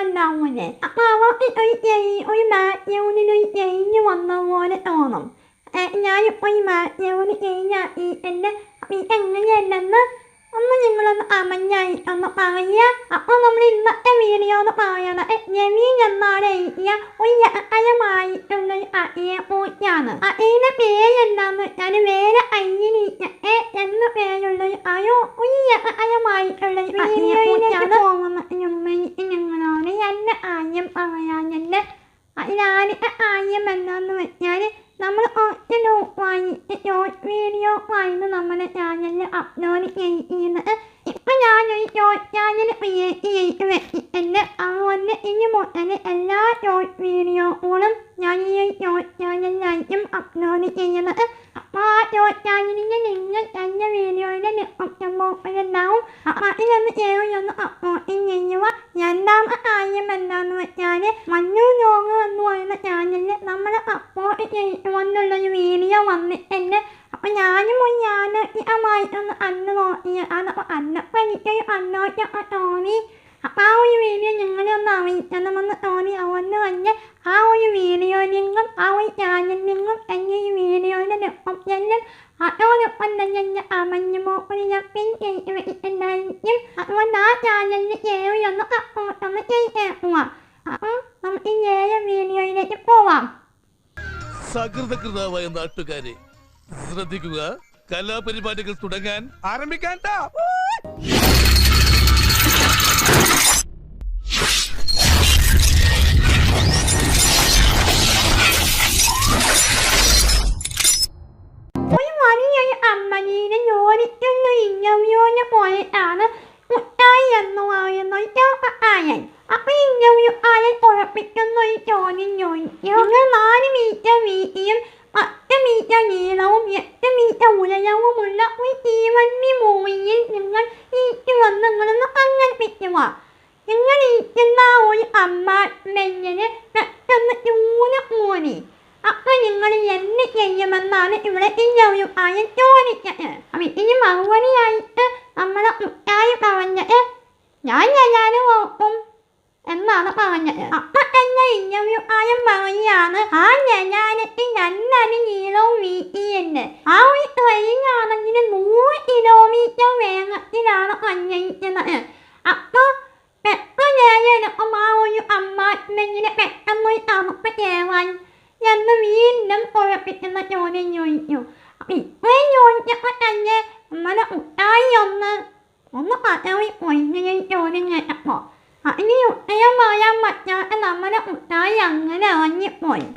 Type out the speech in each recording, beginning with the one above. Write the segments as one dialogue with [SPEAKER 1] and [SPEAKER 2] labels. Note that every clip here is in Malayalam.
[SPEAKER 1] ഉണ്ടാവുമല്ലേ അപ്പൊ അവർക്ക് ഒരു ചെറിയ ഒരു ബാക്ക്ഗ്രൗണ്ടിൽ ഒരു ചേഞ്ച് വന്ന പോലെ തോന്നും. ഏ, ഞാനിപ്പോ ഈ ചേഞ്ച് ആക്കി എന്റെ എങ്ങനെയല്ലെന്ന് ഒന്ന് നിങ്ങളൊന്ന് അമഞ്ഞായി ഒന്ന് പറയുക. അപ്പോൾ നമ്മൾ ഇന്നത്തെ വീഡിയോ എന്ന് പറയുന്നത് ജമീൻ എന്നാണ് എഴുതിയ ഒരു അയമായിട്ടുള്ള അയ്യ പൂച്ചാണ് അതിന്റെ പേരെന്താന്ന് വെച്ചാൽ വേറെ അയ്യനിക്കെ എന്ന പേരുള്ള ഒരു അയോ ഒരു അയമായിട്ടുള്ള ഒരു വീഡിയോയിലേക്ക് പോകുന്ന ഞങ്ങളോട് എന്നെ ആദ്യം പറയാനുണ്ട് അതിലാദ്യത്തെ ആദ്യം എന്താന്ന് ഞാൻ നമ്മൾ വാങ്ങി വീഡിയോ വാങ്ങി നമ്മുടെ ചാനലിൽ അപ്ലോഡ് ചെയ്യുന്നത് ഇപ്പം ഞാനൊരു ചെയ്ത് വെച്ചിട്ടുണ്ട് അതുകൊണ്ട് ഇനി മുതൽ എല്ലാ ഷോർട്ട് വീഡിയോകളും ഞാൻ ഈ ഷോർട്ട് ചാനലിലായിരിക്കും അപ്ലോഡ് ചെയ്യുന്നത്. അപ്പോൾ ആ ഷോർട്ട് ചാനലിന്റെ നിങ്ങൾ എന്റെ വീഡിയോയുടെ ഡിസ്ക്രിപ്ഷൻ ബോക്സിലുണ്ടാവും അപ്പോൾ അതിലൊന്ന് കയറിയൊന്ന് അപ്ലോഡ് ചെയ്യുക. രണ്ടാമത്തെ കാര്യം എന്താണെന്ന് വെച്ചാൽ മഞ്ഞു ലോങ് എന്ന് പറയുന്ന ചാനലിൽ നമ്മൾ അപ്ലോഡ് ചെയ്യുമെന്നുള്ളൊരു വീഡിയോ വന്നിട്ടുണ്ട്. അപ്പം ഞാനും ഒരു യാനമായിട്ടൊന്ന് അന്ന് നോക്കിയ അതപ്പോൾ അന്നപ്പോൾ എനിക്കൊരു അന്നോട്ടൊക്കെ തോന്നി. അപ്പോൾ ആ ഒരു വീഡിയോ ഞങ്ങളൊന്ന് അറിയിക്കണമെന്ന് തോന്നി. അതുകൊണ്ട് തന്നെ ആ ഒരു വീഡിയോ നിങ്ങൾ ആ ഒരു ചാനൽ എന്നെ ഈ വീഡിയോയുടെ ഡിസ്ക്രിപ്ഷനിലും അതോടൊപ്പം തന്നെ എന്റെ അമഞ്ഞു മോക്കിൽ ഞാൻ പിൻ അതുകൊണ്ട് ആ ചാനലിൽ കയറി ഒന്ന് അപ്പോട്ട് ഒന്ന് ചെയ്തേക്കുക അപ്പം നമുക്ക് ഈ ഏഴ് വീഡിയോയിലേക്ക് പോവാം.
[SPEAKER 2] സകൃതകൃതാവായ നാട്ടുകാരെ ശ്രദ്ധിക്കുക. കലാപരിപാടികൾ തുടങ്ങാൻ ആരംഭിക്കാൻ
[SPEAKER 1] ഒരു വലിയൊരു അമ്മനീനെ ജോലിക്കുന്ന ഇന്റർവ്യൂവിന് പോയിട്ടാണ് ഒരു ഒരു നിങ്ങൾ നാല് മീറ്റർ വീതിയും പത്ത് മീറ്റർ നീളവും എട്ട് മീറ്റർ ഉയരവുമുള്ള ഒരു തീവണ്ടി മൂവിയിൽ നിങ്ങൾ ഈറ്റ് വന്ന് നിങ്ങളൊന്ന് സങ്കല്പിക്കുക നിങ്ങൾ ആ ഒരു അമ്മാമെന്റിന് പെട്ടെന്ന് ചൂല മൂടി അപ്പൊ നിങ്ങൾ എന്ത് ചെയ്യുമെന്നാണ് ഇവിടെ ഇന്റർവ്യൂ ആയി ചോദിച്ചത് അപ്പൊ ഇതിന് മറുപടിയായിട്ട് നമ്മളെ മുട്ടായി പറഞ്ഞത് ഞാൻ ഞാനും ഓർക്കും എന്നാണ് പറഞ്ഞത് അപ്പ എന്നെ ഇന്റർവ്യൂ ആയും പറയുകയാണ് ആ ജനാനത്തിൽ രണ്ടടി നീളവും വീട്ടിയുണ്ട് ആ ഒരു ട്രെയിനാണെങ്കിൽ നൂറ് കിലോമീറ്റർ വേഗത്തിലാണ് സഞ്ചരിക്കുന്നത് അപ്പൊ പെട്ടെന്ന് എളുപ്പം ആ ഒരു അമ്മാമെന്റിന് പെട്ടെന്ന് തണുപ്പ് കയറാൻ എന്ന് വീണ്ടും കുഴപ്പിക്കുന്ന ചോദ്യം ചോദിച്ചു. അപ്പൊ ഇത്രയും ചോദിച്ചപ്പോ തന്നെ നമ്മുടെ മുട്ടായി ഒന്ന് ഒന്ന് പതവി പോയി ചോദ്യം കേട്ടപ്പോ അതിന് ഉത്തരം പറയാൻ പറ്റാത്ത നമ്മുടെ മുട്ടായി അങ്ങനെ ഇറങ്ങിപ്പോയി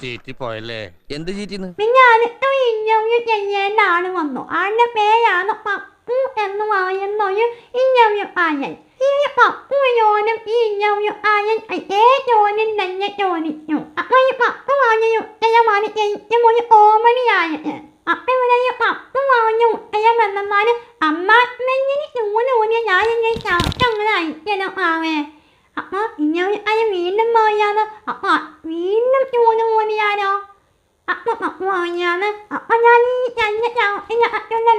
[SPEAKER 2] ചീറ്റിപ്പോയല്ലേ?
[SPEAKER 3] എന്ത് ചീറ്റിന്ന്?
[SPEAKER 1] പിന്നെ അടുത്ത ഇന്റർവ്യൂ ചെയ്യേണ്ട ആൾ വന്നു ആളുടെ പേരാണ് പപ്പു എന്ന് പറയുന്ന ഒരു ഇന്റർവ്യൂ ആയൻ ഈ പപ്പുവിനോടും ഈ ഇന്റർവ്യൂ ആയൻ അതേ ചോദ്യം തന്നെ ചോദിച്ചു അപ്പൊ ഈ പപ്പു വാങ്ങിയ ഉത്തരമാണ് ഏറ്റവും ഒരു കോമഡിയായത് അപ്പൊ ഇവിടെ ഈ പപ്പു വാങ്ങിയ ഉത്തരം എന്നാൽ അമ്മ മെന്നിന് ചൂടൂടിയ ഞാൻ എന്നെ ചവിട്ടങ്ങനെ മാമേ അമ്മ അപ്പൊ അയ്യ വീണ്ടും പറയാതെ അമ്മ വീണ്ടും ചൂട് മോനിയാണോ അപ്പൊ പപ്പു പറഞ്ഞാണ് അപ്പൊ ഞാൻ ഈ രണ്ട്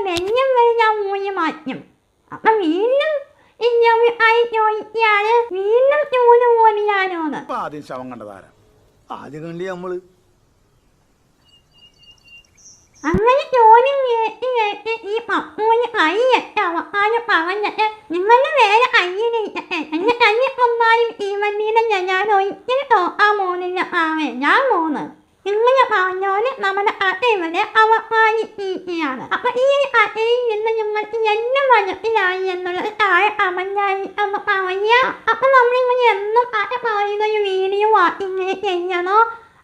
[SPEAKER 1] വെഞ്ഞം വരെ ഞാൻ മൂടി മാറ്റും അപ്പൊ വീണ്ടും ആയി ചോദിക്കുകയാണ്
[SPEAKER 4] ആദ്യം ശവം കണ്ടതാരാ ആദ്യം കണ്ടി നമ്മൾ
[SPEAKER 1] അങ്ങനെ ചോദ്യം കേട്ട് കേട്ട് ഈ പപ്പുവിന് കൈയ്യട്ട് അവസാനം പറഞ്ഞത് പോന്ന് ഇങ്ങനെ പറഞ്ഞോൽ നമ്മുടെ ഇവിടെ അവസാനിക്കുകയാണ് അപ്പൊ ഈ അടയിൽ നിന്ന് നിങ്ങൾക്ക് എന്നും മനസ്സിലായി എന്നുള്ളത് താഴെ കമന്റായി എന്ന് പറയാ അപ്പൊ നമ്മളിങ്ങനെ എന്നും അട പറയുന്ന ഒരു വീഡിയോ ഇങ്ങനെ ചെയ്യണോ?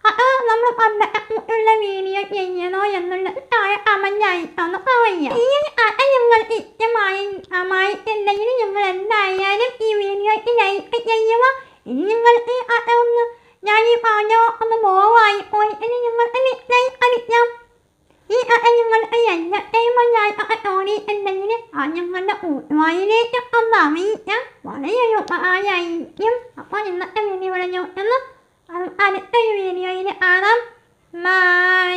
[SPEAKER 1] അതോ നമ്മൾ പണ്ടുള്ള വീഡിയോ ചെയ്യണോ എന്നുള്ളത് താഴെ എന്ന് പറയുക. ഈ അട നിങ്ങൾക്ക് ഇഷ്ടമായി എന്തെങ്കിലും നിങ്ങൾ എന്തായാലും ഈ വീഡിയോയ്ക്ക് ലൈക്ക് ചെയ്യുക. നിങ്ങൾ ഈ കഥ ഒന്ന് വായിലേക്കും ഒന്ന് അമീഞ്ഞ വലിയൊരു ആയായിരിക്കും അപ്പോൾ ഇന്നത്തെ വീഡിയോ പറഞ്ഞു എന്ന് അടുത്തൊരു വീഡിയോയിൽ കാണാം ബൈ